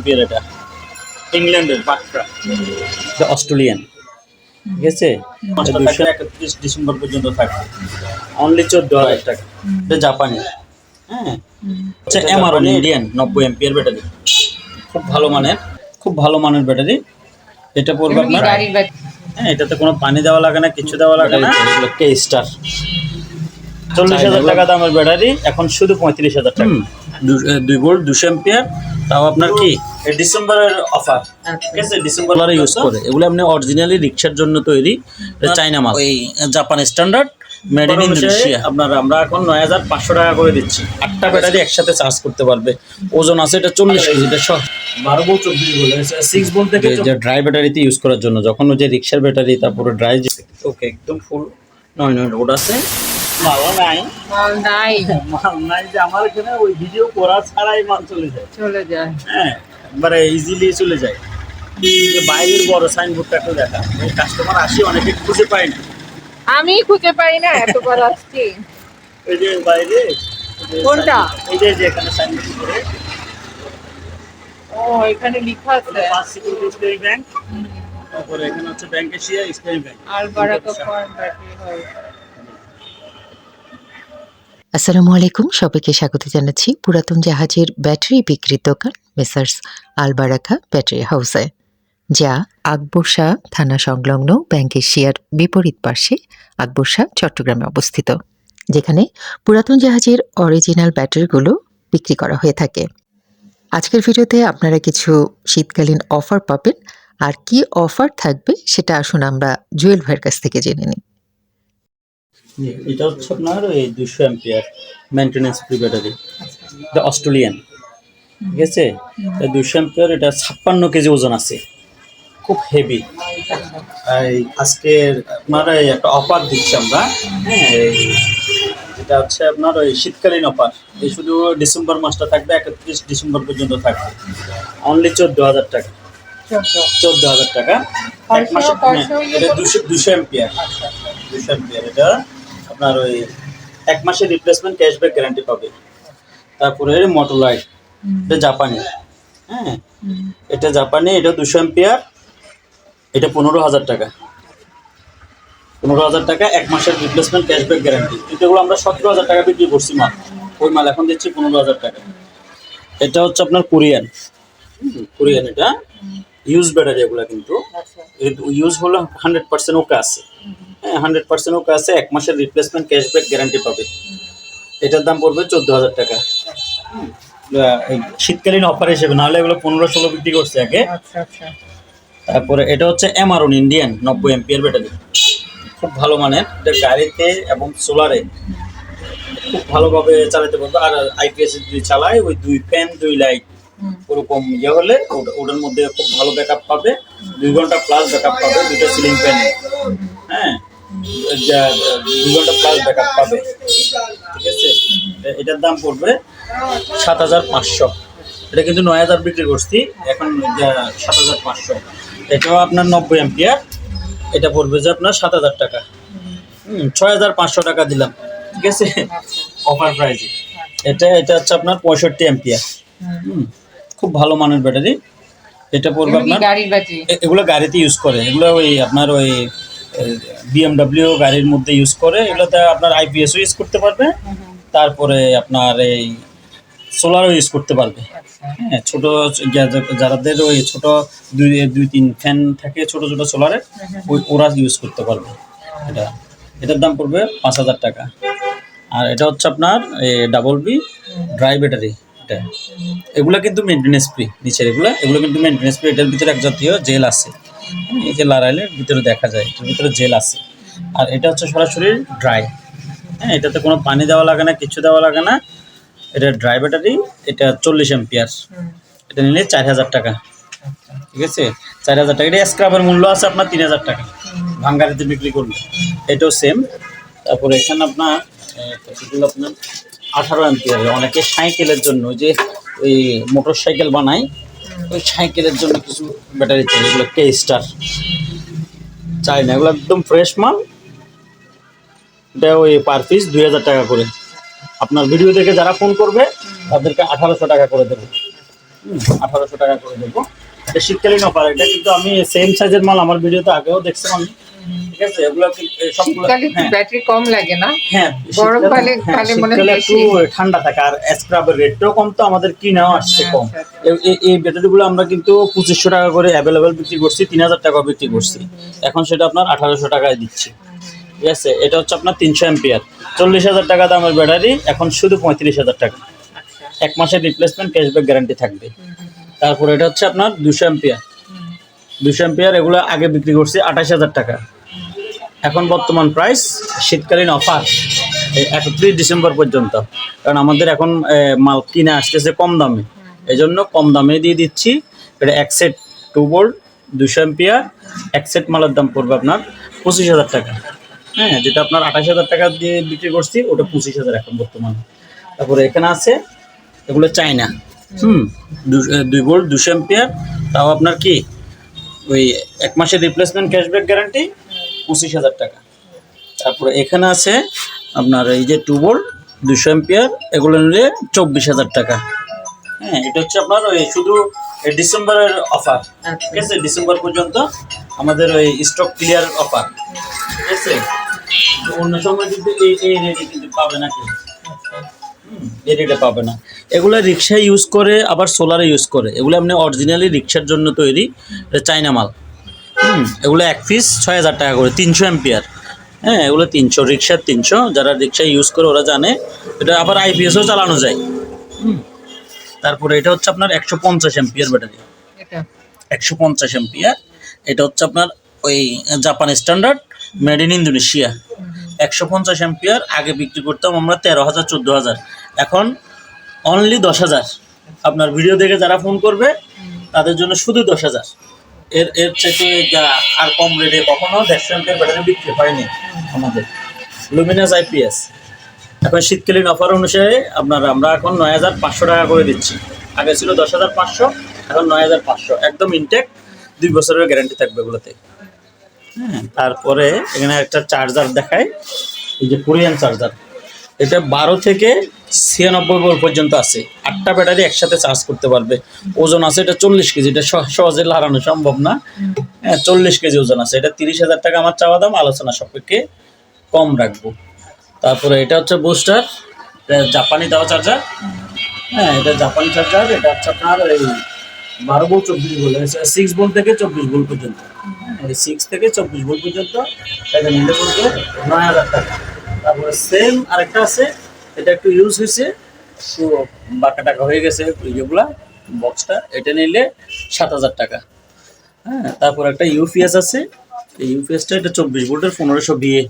Ampere এটা। ইংল্যান্ডের বাট্রা। Australian ঠিক আছে? দুশো। একত্রিশ ডিসেম্বর পর্যন্ত থাকবে। অনলি চোদ্দ হাজার টাকা। এটা জাপানি হ্যাঁ। আচ্ছা এমআরন ইন্ডিয়ান নব্বই এম্পিয়ার ব্যাটারি খুব ভালো মানের। খুব ভালো মানের ব্যাটারি এটা পড়বে আপনার হ্যাঁ এটাতে কোনো পানি দেওয়া লাগে না কিছু দেওয়া লাগে না। এগুলো কে স্টার চল্লিশ হাজার টাকা দামের ব্যাটারি এখন শুধু পঁয়ত্রিশ হাজার টাকা। দুই ভোল্ট দুশো এম্পিয়ার তাও আপনার কি? এই ডিসেম্বরের অফার ঠিক আছে ডিসেম্বর ইউজ করে। এগুলো আপনি অরিজিনালি রিক্সার জন্য তৈরি এটা চাইনা মাল। ওই Japan standard made in Indonesia আপনার আমরা এখন নয় হাজার পাঁচশো টাকা করে দিচ্ছি। আটটা ব্যাটারি একসাথে চার্জ করতে পারবে। ওজন আছে এটা চল্লিশ কেজি এটা সহ বারো ভোল্ট চব্বিশ ভোল্ট সিক্স ভোল্ট থেকে যে ড্রাই ব্যাটারিতে ইউজ করার জন্য। যখন ওই যে রিক্সার ব্যাটারি তারপরে ড্রাই ওকে একদম ফুল নয় নয় লোড আছে। ভালো নাই মাল নাই মাল নাই যে আমার এখানে ওই ভিডিও করা ছাড়াই মাল চলে যায়। চলে যায়। হ্যাঁ একবারে ইজিলি চলে যায়। যে বাইরের বড় সাইনবোর্ডটা একটু দেখা। ওই কাস্টমার আসি অনেকে খুঁজে পায় না। আমি খুঁজে পাই না এতবার আসছি। ওই যে বাইরে কোনটা? এই যে যে এখানে সাইনবোর্ড করে ও এখানে লেখা আছে। পাঁচ সিকিউরিটি ইসলামী ব্যাংক তারপরে এখানে হচ্ছে ব্যাংক এশিয়া ইসলামী ব্যাংক আলবারাকা ফার্ম ব্যাটারি হাউস আসসালামু আলাইকুম, সবাইকে স্বাগত জানাচ্ছি পুরাতন জাহাজের ব্যাটারি বিক্রির দোকান মেসার্স আলবারাকা ব্যাটারি হাউসে, যা আকবর শাহ থানা সংলগ্ন ব্যাংক এশিয়ার বিপরীত পার্শ্বে আকবর শাহ চট্টগ্রামে অবস্থিত, যেখানে পুরাতন জাহাজের অরিজিনাল ব্যাটারিগুলো বিক্রি করা হয়ে থাকে। আজকের ভিডিওতে আপনারা কিছু শীতকালীন অফার পাবেন, আর কি অফার থাকবে সেটা আসুন আমরা জুয়েল ভাইয়ের কাছ থেকে জেনে নিই। এটা হচ্ছে আপনার ওই দুশো অ্যাম্পিয়ার মেনটেনেন্স ফ্রি ব্যাটারি এটা অস্ট্রেলিয়ান ঠিক আছে? দুশো অ্যাম্পিয়ার এটা ছাপ্পান্ন কেজি ওজন আছে। খুব হেভি আজকে আপনার এই একটা অফার দিচ্ছি আমরা। হ্যাঁ এই এটা হচ্ছে আপনার ওই শীতকালীন অফার এই শুধু ডিসেম্বর মাসটা থাকবে একত্রিশ ডিসেম্বর পর্যন্ত থাকবে। অনলি চোদ্দ হাজার টাকা। চোদ্দ হাজার টাকা। দুশো দুশো এম্পিয়ার দুশো এম্পিয়ার এটা আপনার ওই এক মাসের রিপ্লেসমেন্ট ক্যাশব্যাক গ্যারান্টি পাবে। তারপরে মোটর লাইট এটা জাপানি। হ্যাঁ এটা জাপানি এটা দুশো এম্পিয়ার এটা পনেরো হাজার টাকা। পনেরো হাজার টাকা এক মাসের রিপ্লেসমেন্ট ক্যাশব্যাক গ্যারান্টি কিন্তু এগুলো আমরা সতেরো হাজার টাকা বিক্রি করছি মাল। ওই মাল এখন দিচ্ছি পনেরো হাজার টাকা। এটা হচ্ছে আপনার কোরিয়ান। কোরিয়ান এটা। ইউজ ব্যাটারি এগুলো কিন্তু। ইউজ হলো হান্ড্রেড পার্সেন্ট ওকে আছে। হান্ড্রেড পার্সেন্ট ওকে আছে এক মাসের রিপ্লেসমেন্ট ক্যাশব্যাক গ্যারান্টি পাবে। এটার দাম পড়বে চোদ্দ হাজার টাকা। শীতকালীন অফার হিসেবে নাহলে এগুলো পনেরো ষোলো বিক্রি করছে আগে। আচ্ছা আচ্ছা। তারপরে এটা হচ্ছে এমআরন ইন্ডিয়ান নব্বই এম্পিয়ার ব্যাটারি খুব ভালো মানের এটা গাড়িতে এবং সোলারে খুব ভালোভাবে চালাতে পারবে। আর আইপিএস যদি চালায় ওই দুই ফ্যান দুই লাইট ওরকম ইয়ে হলে ওটা- ওটার মধ্যে খুব ভালো ব্যাকআপ পাবে। দুই ঘণ্টা প্লাস ব্যাকআপ পাবে দুটো সিলিং ফ্যান দুই ঘণ্টা প্লাস ব্যাকআপ পাবে। ঠিক আছে? এটার দাম পড়বে সাত হাজার পাঁচশো। এটা কিন্তু নয় হাজার বিক্রি করছি এখন সাত হাজার পাঁচশো। এটাও আপনার নব্বই এম্পিয়ার এটা পড়বে যে আপনার সাত হাজার টাকা। হুম ছয় হাজার পাঁচশো টাকা দিলাম। ঠিক আছে? অফার প্রাইজে এটা এটা হচ্ছে আপনার পঁয়ষট্টি এম্পিয়ার হুম খুব ভালো মানের ব্যাটারি। এটা পড়বে আপনার এগুলো গাড়িতে ইউজ করে। এগুলো ওই আপনার ওই বিএমডাব্লিউ গাড়ির মধ্যে ইউজ করে এগুলোতে আপনার আইপিএসও ইউজ করতে পারবে। তারপরে আপনার এই সোলারও ইউজ করতে পারবে। হ্যাঁ ছোট যাদের ওই ছোট দুই দুই তিন ফ্যান থাকে ছোট ছোট সোলারে ওই ওরা ইউজ করতে পারবে। এটা এটার দাম পড়বে পাঁচ হাজার টাকা। আর এটা হচ্ছে আপনার ডাবল বি ড্রাই ব্যাটারি এটা। এগুলো কিন্তু মেনটেনেন্স ফ্রি নিচের এগুলো। এগুলো কিন্তু মেনটেনেন্স ফ্রি এটার ভিতরে এক জাতীয় জেল আছে। এই যে লারাইলের ভিতরে দেখা যায়, এটার ভিতরে জেল আছে। আর এটা হচ্ছে সরাসরি ড্রাই। হ্যাঁ এটাতে কোনো পানি দেওয়া লাগে না, কিছু দেওয়া লাগে না। এটা ড্রাই ব্যাটারি, এটা চল্লিশ এম্পিয়ার এটা নিলে চার হাজার টাকা। ঠিক আছে? চার হাজার টাকা। এটা স্ক্রাবের মূল্য আছে আপনার তিন হাজার টাকা। ভাঙ্গারিতে বিক্রি করলে। এটাও সেম তারপরে এখানে আপনার আপনার আঠারো এম্পিয়ার অনেকে সাইকেলের জন্য যে, ওই মোটর সাইকেল বানায় ওই সাইকেলের জন্য কিছু ব্যাটারি চাই, এগুলো কে স্টার চাই না, এগুলো একদম ফ্রেশ মাল। এটা ওই পার পিস দুই হাজার টাকা করে। আপনার ভিডিও দেখে যারা ফোন করবে, তাদেরকে আঠারোশো টাকা করে দেবো। আঠারোশো টাকা করে দেবো। এটা শীতকালীন অফার এটা কিন্তু আমি সেম সাইজের মাল, আমার ভিডিওতে আগেও দেখছিলাম আমি। ঠিক আছে এগুলো কি- এ সবগুলো শীতকালে একটু হ্যাঁ। ব্যাটারি কম লাগে না? হ্যাঁ গরমকালে হ্যাঁ, কালে মনে হয় একটু ঠান্ডা থাকে আর স্ক্রাবের রেটটাও কম তো আমাদের কিনাও আসছে কম। আচ্ছা, আচ্ছা। এই ব্যাটারিগুলো আমরা কিন্তু পঁচিশশো টাকা করে অ্যাভেলেবেল বিক্রি করছি তিন হাজার টাকা বিক্রি করছি। এখন সেটা আপনার আঠারোশো টাকায় দিচ্ছি। ঠিক আছে এটা হচ্ছে আপনার তিনশো এম্পিয়ার চল্লিশ হাজার টাকা দামের ব্যাটারি এখন শুধু পঁয়ত্রিশ হাজার টাকা। আচ্ছা। এক মাসের রিপ্লেসমেন্ট ক্যাশব্যাক গ্যারান্টি থাকবে। তারপর এটা হচ্ছে আপনার দুশো এম্পিয়ার দুশো এম্পিয়ার এগুলো আগে বিক্রি করছি আঠাশ হাজার টাকা। এখন বর্তমান প্রাইস শীতকালীন অফার একত্রিশ ডিসেম্বর পর্যন্ত। কারণ আমাদের এখন মাল কিনে আসতেছে কম দামে। এই জন্য কম দামে দিয়ে দিচ্ছি। এটা এক সেট টু বোল্ট দুশো এম্পিয়ার এক সেট মালের দাম পড়বে আপনার পঁচিশ হাজার টাকা। হ্যাঁ যেটা আপনার আঠাশ হাজার টাকা দিয়ে বিক্রি করছি, ওটা পঁচিশ হাজার এখন বর্তমানে। তারপরে এখানে আছে, এগুলো চাইনা হুম দুই বোল্ট দুশো এম্পিয়ার তাও আপনার কি? ওই এক মাসের রিপ্লেসমেন্ট ক্যাশব্যাক গ্যারান্টি পঁচিশ হাজার টাকা। তারপরে এখানে আছে আপনার এই যে টু বোল্ট দুশো এম্পিয়ার এগুলো নিলে চব্বিশ হাজার টাকা। হ্যাঁ এটা হচ্ছে আপনার ওই শুধু ডিসেম্বরের অফার ঠিক আছে? ডিসেম্বর পর্যন্ত আমাদের ওই স্টক ক্লিয়ার অফার ঠিক আছে? অন্য সময় কিন্তু এই রেটে কিন্তু পাবে না কেউ। হুম, পাবে না। এগুলো রিক্সা ইউজ করে আবার সোলারে ইউজ করে। এগুলো আপনি অরিজিনালি রিক্সার জন্য তৈরি চাইনা মাল। হুম এগুলো এক পিস ছয় হাজার টাকা করে তিনশো এম্পিয়ার হ্যাঁ এগুলো তিনশো রিক্সার তিনশো যারা রিক্সা ইউজ করে ওরা জানে। এটা আবার আইপিএসও চালানো যায়। হুম তারপরে এটা হচ্ছে আপনার একশো পঞ্চাশ এম্পিয়ার ব্যাটারি। একশো পঞ্চাশ এম্পিয়ার এটা হচ্ছে আপনার ওই Japan standard made in Indonesia একশো পঞ্চাশ এম্পিয়ার আগে বিক্রি করতাম আমরা তেরো হাজার, চোদ্দ হাজার। এখন অনলি দশ হাজার। আপনার ভিডিও দেখে যারা ফোন করবে, তাদের জন্য শুধু দশ হাজার। এর এর থেকে আর কম রেটে কখনো দেড়শো এম্পিয়ার ব্যাটারি বিক্রি হয়নি আমাদের। লুমিনাস আইপিএস এখন শীতকালীন অফার অনুসারে আপনার, আমরা এখন নয় হাজার পাঁচশো টাকা করে দিচ্ছি। আগে ছিল দশ হাজার পাঁচশো, এখন নয় হাজার পাঁচশো। একদম ইনটেক দুই বছরের গ্যারান্টি থাকবে এগুলোতে। হ্যাঁ তারপরে এখানে একটা চার্জার দেখায় এই যে কোরিয়ান চার্জার এটা বারো থেকে ছিয়ানব্বই ভোল্ট পর্যন্ত আছে। আটটা ব্যাটারি একসাথে চার্জ করতে পারবে। ওজন আছে, এটা চল্লিশ কেজি, এটা সহ- সহজে লাগানো সম্ভব না। হ্যাঁ চল্লিশ কেজি ওজন আছে। এটা তিরিশ হাজার টাকা আমার চাওয়া দাম, আলোচনা সাপেক্ষে কম রাখব। তারপরে এটা হচ্ছে বুস্টার জাপানি দেওয়া চার্জার হ্যাঁ এটা জাপানি চার্জার এটা হচ্ছে আপনার এই বারো ভোল্ট চব্বিশ ভোল্ট সিক্স ভোল্ট থেকে চব্বিশ ভোল্ট পর্যন্ত। সিক্স থেকে চব্বিশ ভোল্ট পর্যন্ত এটা নিলে পড়বে নয় হাজার টাকা। তারপরে সেম আরেকটা আছে, এটা একটু ইউজ হয়েছে বাঁকা টাকা হয়ে গেছে ইয়েগুলা বক্সটা এটা নিলে সাত হাজার টাকা। হ্যাঁ তারপর একটা ইউপিএস আছে, এই ইউপিএসটা এটা চব্বিশ ভোল্টের পনেরোশো বিয়ে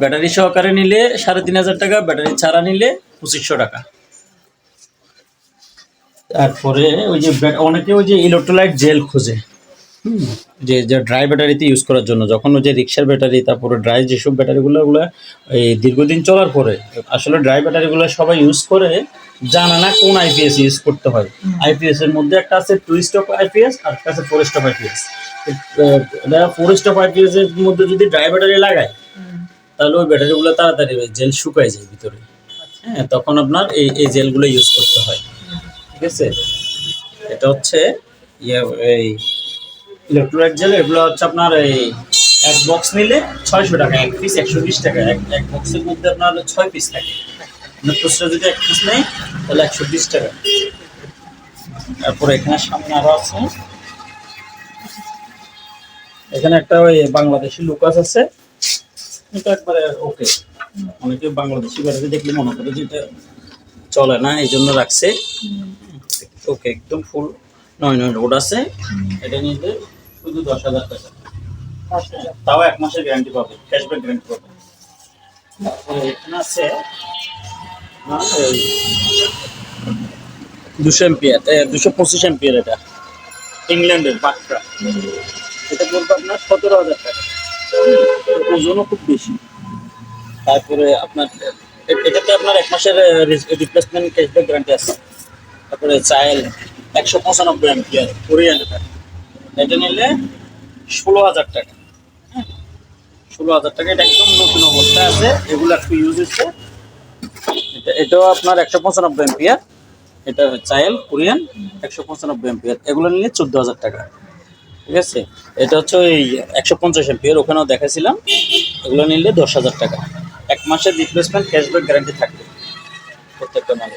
ব্যাটারি সহকারে নিলে সাড়ে তিন হাজার টাকা, ব্যাটারি ছাড়া নিলে পঁচিশশো টাকা। তারপরে ওই যে অনেকে ওই যে ইলেকট্রোলাইট জেল খোঁজে। যে যে ড্রাই ব্যাটারিতে ইউজ করার জন্য যখন ওই যে রিক্সার ব্যাটারি তারপরে ড্রাই যেসব ব্যাটারিগুলো ওগুলো এই দীর্ঘদিন চলার পরে আসলে ড্রাই ব্যাটারিগুলো সবাই ইউজ করে জানে না কোন আইপিএস ইউজ করতে হয়। আইপিএস এর মধ্যে একটা আছে টু স্টপ আইপিএস আর একটা আছে four stop IPS four stop IPS এর মধ্যে যদি ড্রাই ব্যাটারি লাগায় তাহলে ওই ব্যাটারিগুলো তাড়াতাড়ি জেল শুকায় যায় ভিতরে। হ্যাঁ তখন আপনার এই এই জেলগুলো ইউজ করতে হয়। ঠিক আছে? এটা হচ্ছে ইয়ে এই ইলেকট্রোলাইট জেল এগুলো হচ্ছে আপনার এই এক বক্স নিলে ছয়শো টাকা এক পিস একশো বিশ টাকা এক এক বক্সের মধ্যে আপনার ছয় পিস থাকে। আপনার খুচরা যদি এক পিস নেই তাহলে একশো বিশ টাকা। তারপরে এখানে সামনে আরও আছে। এখানে একটা ওই বাংলাদেশি লুকাস আছে। এটা একবারে ওকে অনেকে বাংলাদেশি ব্যাটারি দেখলে মনে করে যে এটা চলে না এই জন্য রাখছে। ওকে একদম ফুল নয় নয় রোড আছে। এটা নিলে শুধু দশ হাজার টাকা। তাও এক মাসের গ্যারান্টি পাবে ক্যাশব্যাক গ্যারান্টি পাবে। এখানে আছে দুশো এম্পিয়ার দুশো পঁচিশ এম্পিয়ার এটা। ইংল্যান্ডের বাট্রা এটা বলব আপনার সতেরো হাজার টাকা। ওজনও খুব বেশি। তারপরে আপনার এটাতে আপনার এক মাসের রিপ্লেসমেন্ট ক্যাশব্যাক গ্যারান্টি আছে। তারপরে চাইল একশো পঁচানব্বই এম্পিয়ার কোরিয়ান এটা। এটা নিলে ষোলো হাজার টাকা। হ্যাঁ? ষোলো হাজার টাকা, এটা একদম নতুন অবস্থায় আছে। এগুলো একটু ইউজ হচ্ছে। এটা, এটাও আপনার একশো পঁচানব্বই এম্পিয়ার এটা চায়েল কোরিয়ান, একশো পঁচানব্বই এমপিয়ার এগুলো নিলে চোদ্দ হাজার টাকা। ঠিক আছে? এটা হচ্ছে ওই একশো পঞ্চাশ এমপিয়ার ওখানেও দেখাছিলাম এগুলো নিলে দশ হাজার টাকা। এক মাসের রিপ্লেসমেন্ট ক্যাশব্যাক গ্যারান্টি থাকবে প্রত্যেকটা মালে।